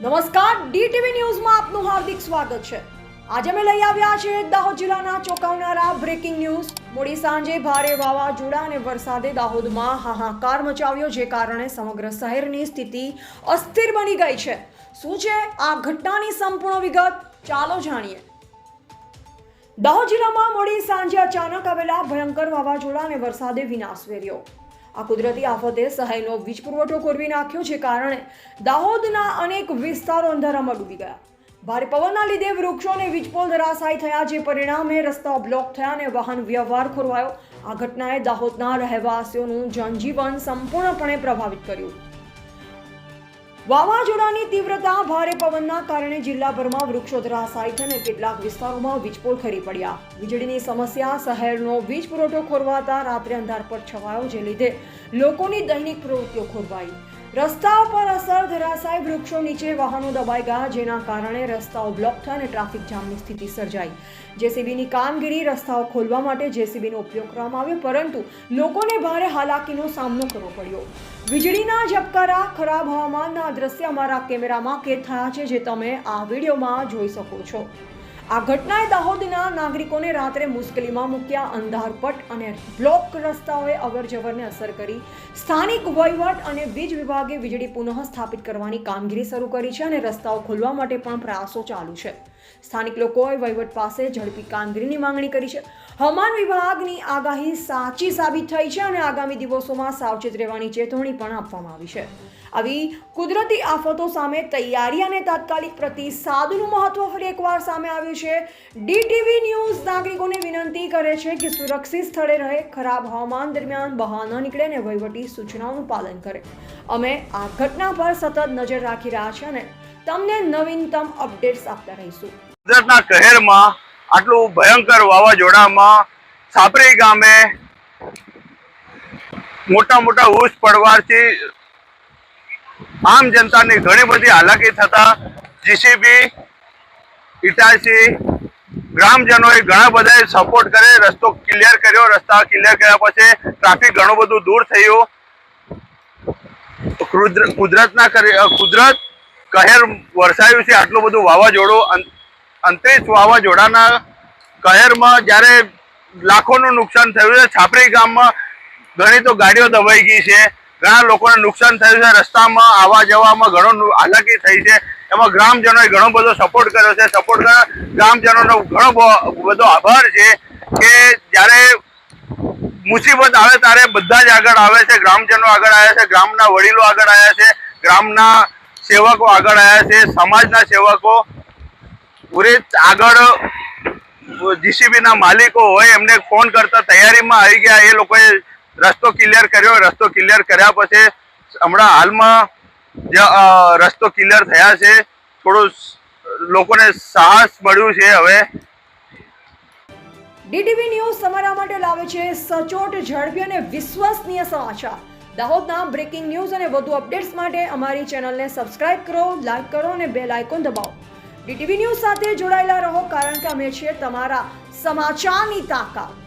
નમસ્કાર, ડીટીવી ન્યૂઝમાં આપનું હાર્દિક સ્વાગત છે. આજે અમે લઈ આવ્યા છે દાહોદ જિલ્લાના ચોંકાવનારા બ્રેકિંગ ન્યૂઝ. મોડી સાંજે ભારે વાવાઝોડા અને વરસાદે દાહોદમાં હાહાકાર મચાવ્યો, જે કારણે સમગ્ર શહેરની સ્થિતિ અસ્થિર બની ગઈ છે. શું છે આ ઘટનાની સંપૂર્ણ વિગત? ચાલો જાણીએ. દાહોદ જિલ્લામાં મોડી સાંજે અચાનક આવેલા ભયંકર વાવાઝોડા અને વરસાદે વિનાશ વેર્યો. આ કુદરતી આફતે સહાયનો વીજ પુરવઠો ખોરવી નાખ્યો છે કારણે દાહોદના અનેક વિસ્તારો અંધારામાં ડૂબી ગયા. ભારે પવનના લીધે વૃક્ષોને વીજપોલ ધરાશાયી થયા જે પરિણામે રસ્તાઓ બ્લોક થયા અને વાહન વ્યવહાર ખોરવાયો. આ ઘટનાએ દાહોદના રહેવાસીઓનું જનજીવન સંપૂર્ણપણે પ્રભાવિત કર્યું. વાવાઝોડાની તીવ્રતા ભારે પવનના કારણે જિલ્લાભરમાં વૃક્ષો ધરાશાય અને કેટલાક વિસ્તારોમાં વીજપોલ ખરી પડ્યા. વીજળીની સમસ્યા, શહેરનો વીજ પુરવઠો ખોરવાતા રાત્રે અંધારપટ છવાયો, જે લીધે લોકોની દૈનિક પ્રવૃત્તિઓ ખોરવાઈ. રસ્તાઓ પર અસર ધરાશાય વૃક્ષો નીચે વાહનો દબાઈ ગયા, જેના કારણે રસ્તાઓ બ્લોક થયા અને ટ્રાફિક જામની સ્થિતિ સર્જાઈ. જેસીબીની કામગીરી રસ્તાઓ ખોલવા માટે જેસીબીનો ઉપયોગ કરવામાં આવ્યો, પરંતુ લોકોને ભારે હાલાકીનો સામનો કરવો પડ્યો. વીજળીના ઝબકારા ખરાબ હવામાનના દ્રશ્ય અમારા કેમેરામાં કેદ થયા છે, જે તમે આ વિડીયોમાં જોઈ શકો છો. આ ઘટનાએ દાહોદના નાગરિકોને રાત્રે મુશ્કેલીમાં મૂક્યા, અંધારપટ અને બ્લોક રસ્તાઓએ અવરજવરને અસર કરી. સ્થાનિક વહીવટ અને વીજ વિભાગે વીજળી પુનઃ સ્થાપિત કરવાની કામગીરી શરૂ કરી છે અને રસ્તાઓ ખોલવા માટે પણ પ્રયાસો ચાલુ છે. સ્થાનિક લોકોએ વહીવટ પાસે ઝડપી કામગીરીની માંગણી કરી છે. હવામાન વિભાગની આગાહી સાચી સાબિત થઈ છે અને આગામી દિવસોમાં સાવચેત રહેવાની ચેતવણી પણ આપવામાં આવી છે. આવી કુદરતી આફતો સામે તૈયારી અને તાત્કાલિક પ્રતિસાદનું મહત્વ ફરી એકવાર સામે આવ્યું છે. ડીટીવી ન્યૂઝ નાગરિકોને વિનંતી કરે છે કે સુરક્ષિત સ્થળે રહે, ખરાબ હવામાન દરમિયાન બહાર ન નીકળે અને વહીવટી સૂચનાઓનું પાલન કરે. અમે આ ઘટના પર સતત નજર રાખી રહ્યા છીએ અને તમને નવીનતમ અપડેટ્સ આપતા રહીશું. કુદરતના કહેરમાં આટલું ભયંકર વાવાઝોડામાં સાપરી ગામે મોટા મોટા ઉસ પડવાથી આમ જનતાની ઘણી બધી હાલાકી થતા જીસીબી ઇટાસી ગ્રામજનોએ ઘણા બધાએ સપોર્ટ કરે, રસ્તો ક્લિયર કર્યો, રસ્તા ક્લિયર કર્યા પછી ટ્રાફિક ઘણું બધું દૂર થયું. કુદરતના કુદરત કહેર વરસાયું છે આટલું બધું વાવાઝોડું અં- અંતરિક્ષ વાવાઝોડાના કહેરમાં જ્યારે લાખોનું નુકસાન થયું છે, છાપરી ગામમાં ઘણી તો ગાડીઓ દબાઈ ગઈ છે, ઘણા લોકોને નુકસાન થયું છે, રસ્તામાં આવવા જવામાં ઘણો હાલાકી થઈ છે, એમાં ગ્રામજનોએ ઘણો બધો સપોર્ટ કર્યો છે સપોર્ટ કરવા ગ્રામજનોનો ઘણો બધો આભાર છે કે જ્યારે મુસીબત આવે ત્યારે બધા જ આગળ આવે છે, ગ્રામજનો આગળ આવ્યા છે, ગ્રામના વડીલો આગળ આવ્યા છે, ગ્રામના સેવકો આગળ આવ્યા છે, સમાજના સેવકો પૂરી આગળ જીસીબીના માલિકો હોય, એમને ફોન કરતા તૈયારીમાં આવી ગયા. એ લોકોએ રસ્તો ક્લિયર કર્યો. રસ્તો ક્લિયર કર્યા પછી હમણાં હાલમાં જે રસ્તો ક્લિયર થયા છે. થોડું લોકોને સાહસ મળ્યું છે હવે. ડીટીવી ન્યૂઝ તમારા માટે લાવે છે સચોટ, ઝડપી અને વિશ્વસનીય સમાચાર. દાહોદના બ્રેકિંગ ન્યૂઝ અને વધુ અપડેટ્સ માટે અમારી ચેનલને સબસ્ક્રાઇબ કરો લાઇક કરો અને બેલ આઇકોન દબાવો. ડીટીવી ન્યૂઝ સાથે જોડાયેલા રહો કારણ કે અમે છીએ તમારા સમાચારની તાકાત.